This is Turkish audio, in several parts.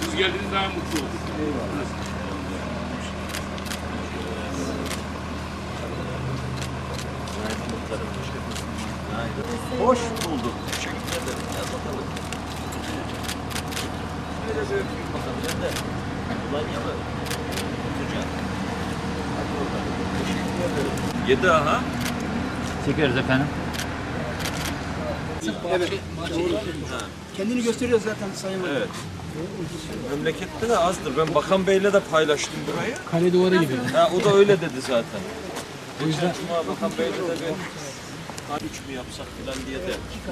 Siz geldiniz daha mutlu olduk. Hoş bulduk. Teşekkür ederim. Gel bakalım. Şöyle bir öpeyim bakalım. Gel de. Ulan yalı. Oturacağım. Hadi bakalım. Teşekkür ederim. Yedi aha. Çekiyoruz efendim. Kendini gösteriyor zaten Sayın Valim. Evet. Memlekette de azdır. Ben Bakan Bey'le de paylaştım burayı. Kale duvarı gibi. Ha, o da öyle dedi zaten. O yüzden Cuma Bakan Bey'le de bir hal üç mü yapsak falan diye de iki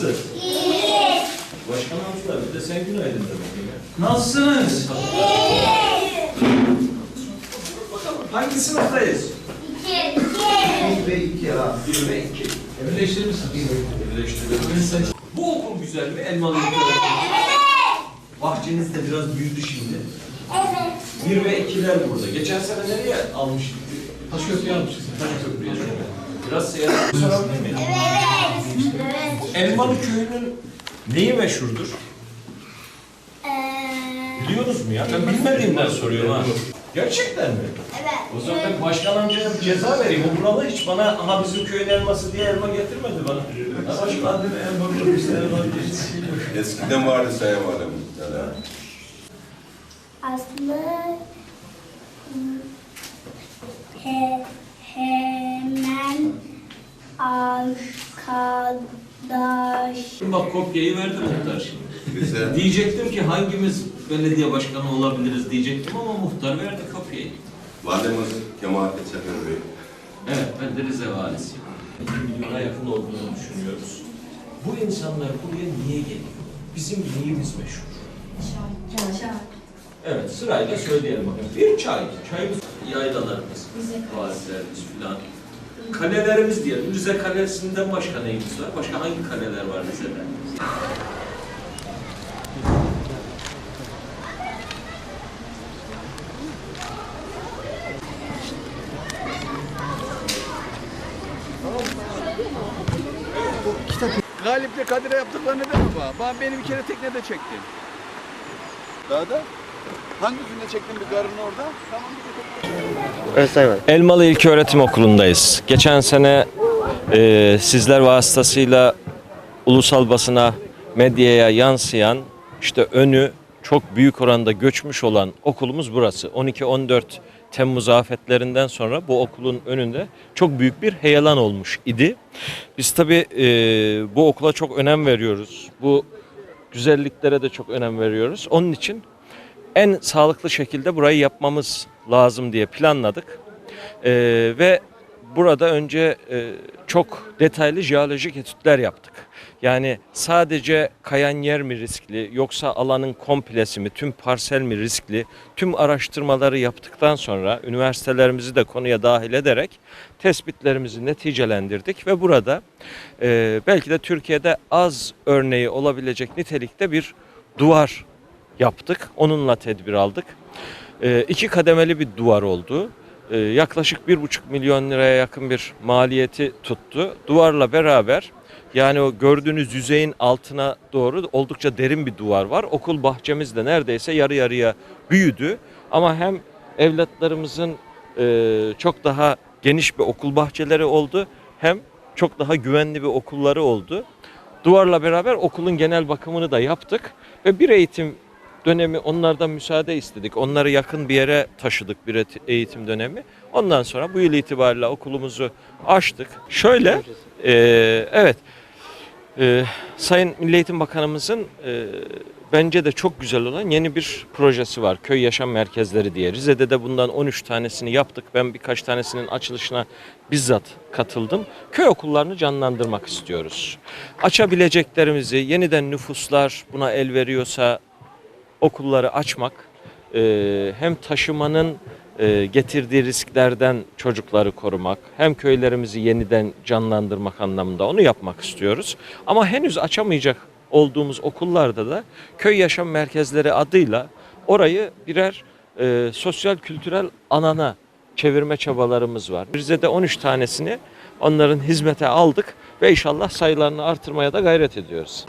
kare. Başkan Hamza bir de sen günaydın de bakayım ya. Nasılsınız? Hangi sınıftayız? Bir ve iki ha. Bir ve iki. Birleştirir misiniz? Birleştirelim. Bu okul güzel mi? Elmalı İlköğretim. Bahçeniz de biraz büyüdü şimdi. Bir ve ikiler burada. Geçen sene nereye almıştık? Taşköprü'ye almışız. Taşköprü'ye? Biraz seyahat sorabilir miyim? Elmalı köyünün neyi meşhurdur? Biliyorsunuz mu ya? Ben bilmediğimden soruyorum ha. Gerçekten mi? Evet. O zaman ben başkan amcaya bir ceza vereyim. O buralı hiç bana aha bizim köyün elması diye elma getirmedi bana. Ha başkan dedi elma bize elma getirsin. Eskiden vardı Sayın. Yani. Aslında hmm, he, Bak kopyayı verdi muhtar Diyecektim ki hangimiz belediye başkanı olabiliriz diyecektim ama muhtar verdi kopyayı. valimiz Kemalettin Sefer Bey. Evet ben de Rize valisiyim. 2 milyona yakın olduğunu düşünüyoruz. Bu insanlar buraya niye geliyor? Bizim neyimiz meşhur? Evet sırayla söyleyelim bakın. Bir çay, çayımız, yaylalarımız, vadilerimiz filan. Kalelerimiz diyelim. Rize Kalesi'nden başka neyimiz var? Başka hangi kaleler var Rize'de? Galip'le Kadir'e yaptıklarını deme bana. Bana beni bir kere teknede çektin. Daha da? Hangi günde çektin bir garın orada? Tamam Elmalı İlköğretim Okulu'ndayız. Geçen sene e, sizler vasıtasıyla ulusal basına, medyaya yansıyan, işte önü çok büyük oranda göçmüş olan okulumuz burası. 12-14 Temmuz afetlerinden sonra bu okulun önünde çok büyük bir heyelan olmuş idi. Biz tabii e, bu okula çok önem veriyoruz. Bu güzelliklere de çok önem veriyoruz. Onun için en sağlıklı şekilde burayı yapmamız lazım diye planladık. Ee, ve burada önce e, çok detaylı jeolojik etütler yaptık. Yani sadece kayan yer mi riskli yoksa alanın komplesi mi, tüm parsel mi riskli? Tüm araştırmaları yaptıktan sonra üniversitelerimizi de konuya dahil ederek tespitlerimizi neticelendirdik ve burada e, belki de Türkiye'de az örneği olabilecek nitelikte bir duvar yaptık. Onunla tedbir aldık. E, iki kademeli bir duvar oldu. E, yaklaşık bir buçuk milyon liraya yakın bir maliyeti tuttu. Duvarla beraber yani o gördüğünüz yüzeyin altına doğru oldukça derin bir duvar var. Okul bahçemiz de neredeyse yarı yarıya büyüdü. Ama hem evlatlarımızın e, çok daha geniş bir okul bahçeleri oldu hem çok daha güvenli bir okulları oldu. Duvarla beraber okulun genel bakımını da yaptık ve bir eğitim dönemi onlardan müsaade istedik. Onları yakın bir yere taşıdık bir eğitim dönemi. Ondan sonra bu yıl itibariyle okulumuzu açtık. Şöyle, e, evet, e, Sayın Milli Eğitim Bakanımızın e, bence de çok güzel olan yeni bir projesi var. Köy Yaşam Merkezleri diye. Rize'de de bundan 13 tanesini yaptık. Ben birkaç tanesinin açılışına bizzat katıldım. Köy okullarını canlandırmak istiyoruz. Açabileceklerimizi yeniden nüfuslar buna el veriyorsa okulları açmak e, hem taşımanın e, getirdiği risklerden çocukları korumak, hem köylerimizi yeniden canlandırmak anlamında onu yapmak istiyoruz. Ama henüz açamayacak olduğumuz okullarda da köy yaşam merkezleri adıyla orayı birer e, sosyal kültürel alana çevirme çabalarımız var. Rize'de 13 tanesini onların hizmete aldık ve inşallah sayılarını artırmaya da gayret ediyoruz.